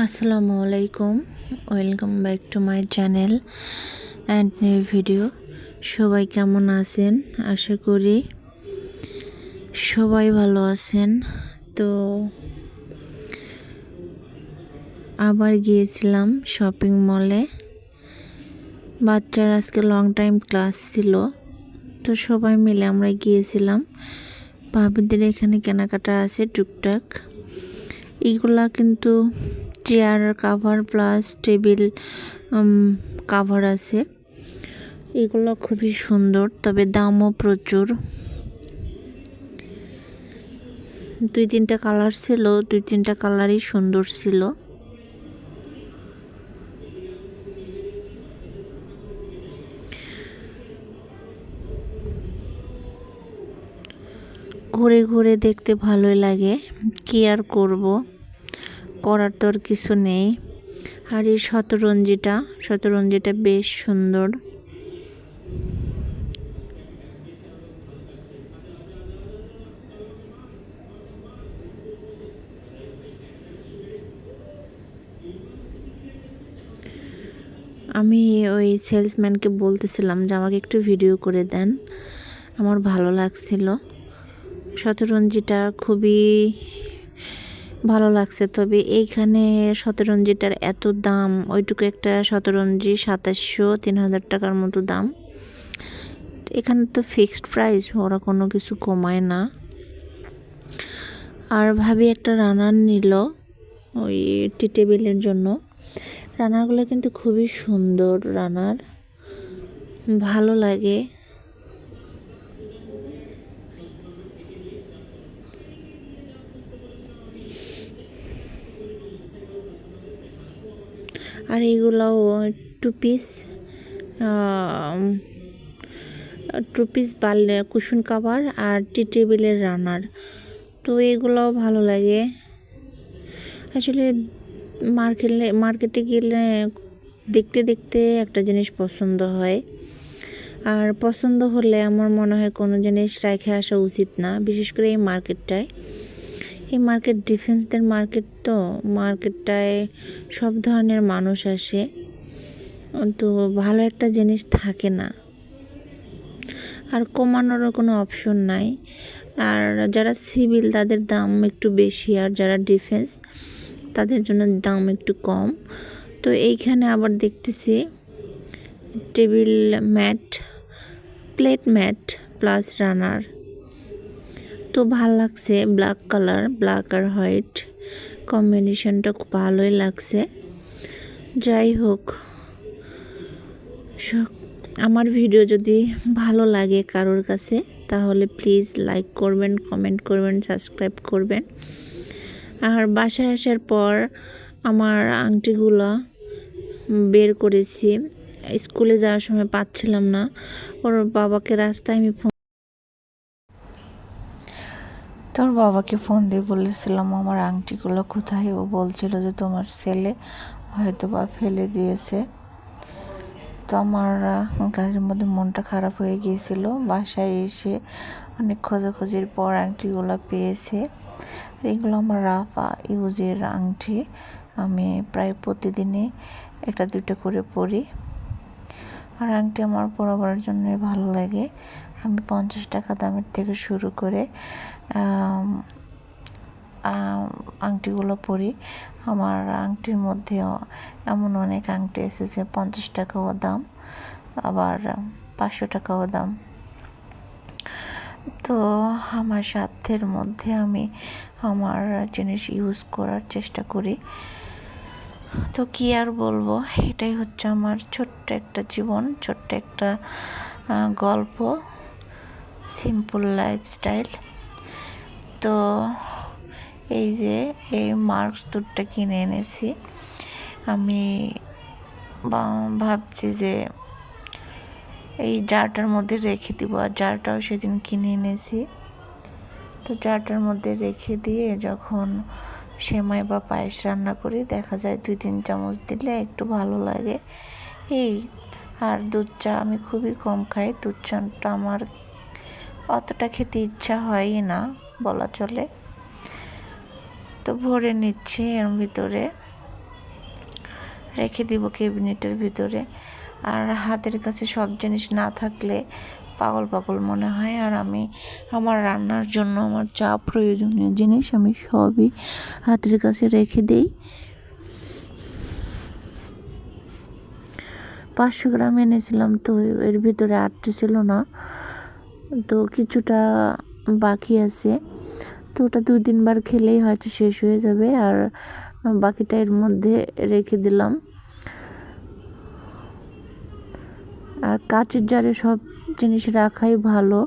আসসালামু আলাইকুম। Welcome back to my channel and new video সবাই কেমন আছেন? আশা করি সবাই ভালো আছেন। তো আবার গিয়েছিলাম শপিং মলে বাচ্চার আজকে লং টাইম ক্লাস ছিল। তো সবাই মিলে আমরা গিয়েছিলাম। ভাবিদের এখানে কেনাকাটা আছে টুকটাক। এইগুলা কিন্তু chair cover plus table cover আছে। এগুলো খুবই সুন্দর, তবে দামও প্রচুর। দুই তিনটা কালার ছিল, দুই তিনটা কালারই সুন্দর ছিল। ঘুরে ঘুরে দেখতে ভালোই লাগে। কি আর করব? করার তো আর কিছু নেই। আর এই শতরঞ্জিটা শতরঞ্জিটা বেশ সুন্দর। আমি ওই সেলসম্যানকে বলতেছিলাম যে আমাকে একটু ভিডিও করে দেন। আমার ভালো লাগছিল। শতরঞ্জিটা খুবই ভালো লাগছে। তবে এইখানে শতরঞ্জিটার এত দাম, ওইটুকু একটা শতরঞ্জি সাতাশশো, তিন হাজার টাকার মতো দাম। এখানে তো ফিক্সড প্রাইস ওরা কোনো কিছু কমায় না। আর ভাবি একটা রানার নিল ওই টি টেবিলের জন্য। রানারগুলো কিন্তু খুবই সুন্দর রানার ভালো লাগে। আর এইগুলাও টু পিস টু পিস বাল কুশন কাভার আর টি টেবিলের রানার তো এগুলোও ভালো লাগে। আসলে মার্কেটে মার্কেটে গেলে দেখতে দেখতে একটা জিনিস পছন্দ হয়। আর পছন্দ হলে আমার মনে হয় কোনো জিনিস রেখে আসা উচিত না, বিশেষ করে এই মার্কেটটায় এই মার্কেট ডিফেন্সদের মার্কেট তো মার্কেটটায় সব ধরনের মানুষ আসে। তো ভালো একটা জিনিস থাকে না। আর কমানোরও কোনো অপশন নাই। আর যারা সিভিল তাদের দাম একটু বেশি, আর যারা ডিফেন্স তাদের জন্য দাম একটু কম। তো এইখানে আবার দেখতেছি table mat plate mat plus runner তো ভালো লাগছে ব্ল্যাক কালার ব্ল্যাক আর হোয়াইট কম্বিনেশনটা খুব ভালোই লাগছে। যাই হোক আমার ভিডিও যদি ভালো লাগে কারোর কাছে, তাহলে প্লিজ লাইক করবেন কমেন্ট করবেন সাবস্ক্রাইব করবেন। আর বাসায় আসার পর আমার আংটিগুলো বের করেছি। স্কুলে যাওয়ার সময় পাচ্ছিলাম না। ওর বাবাকে রাস্তায় আমি ফোন তোর বাবাকে ফোন দিয়ে বলেছিলাম, আমার আংটিগুলো কোথায়? ও বলছিল যে, তোমার ছেলে হয়তো বা ফেলে দিয়েছে। তো আমার গাড়ির মধ্যে মনটা খারাপ হয়ে গিয়েছিল। বাসায় এসে অনেক খোঁজাখুঁজির পর আংটিগুলো পেয়েছে। এগুলো আমার রাফা ইউজের আংটি। আমি প্রায় প্রতিদিনই একটা দুটো করে পরি। আর আংটি আমার পরাবার জন্য ভালো লাগে। আমি পঞ্চাশ টাকা দামের থেকে শুরু করে আংটিগুলো পরি। আমার আংটির মধ্যে এমন অনেক আংটি এসেছে, পঞ্চাশ টাকাও দাম, আবার পাঁচশো টাকাও দাম। তো আমার সাধ্যের মধ্যে আমি আমার জিনিস ইউজ করার চেষ্টা করি। তো কি আর বলব? এটাই হচ্ছে আমার ছোট্ট একটা জীবন, ছোট্ট একটা গল্প সিম্পল লাইফস্টাইল তো এই যে এই মার্কস দুধটা কিনে এনেছি। আমি ভাবছি যে এই জারটার মধ্যে রেখে দিব, আর জারটাও সেদিন কিনে এনেছি। তো জারটার মধ্যে রেখে দিয়ে যখন সেমাই বা পায়েস রান্না করি। দেখা যায় দুই, তিন চামচ দিলে একটু ভালো লাগে। এই আর দুধ চা আমি খুবই কম খাই। দুধ চাটা আমার অতটা খেতে ইচ্ছা হয়ই না বলা চলে। তো ভরে নিচ্ছি এর ভিতরে। রেখে দিব ক্যাবিনেটের ভিতরে। আর হাতের কাছে সব জিনিস না থাকলে পাগল পাগল মনে হয়। আর আমি আমার রান্নার জন্য আমার যা প্রয়োজনীয় জিনিস আমি সবই হাতের কাছে রেখে দিই। পাঁচশো গ্রাম এনেছিলাম তো এর ভিতরে আটটি ছিল না। তো কিছুটা বাকি আছে। তো ওটা দুই তিনবার খেলেই হয়তো শেষ হয়ে যাবে। আর বাকিটা এর মধ্যে রেখে দিলাম। আর কাচের জারে সব জিনিস রাখাই ভালো।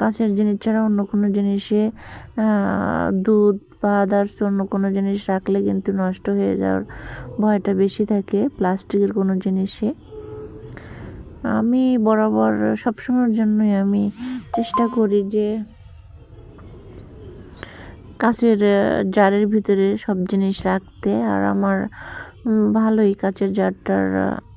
কাঁচের জিনিস ছাড়া অন্য কোনো জিনিসে দুধ বা আদার্স অন্য কোনো জিনিস রাখলে কিন্তু নষ্ট হয়ে যাওয়ার ভয়টা বেশি থাকে প্লাস্টিকের কোনো জিনিসে। আমি বরাবর সবসময়ের জন্যই আমি চেষ্টা করি যে কাচের জারের ভিতরে সব জিনিস রাখতে। আর আমার ভালোই কাচের জারটার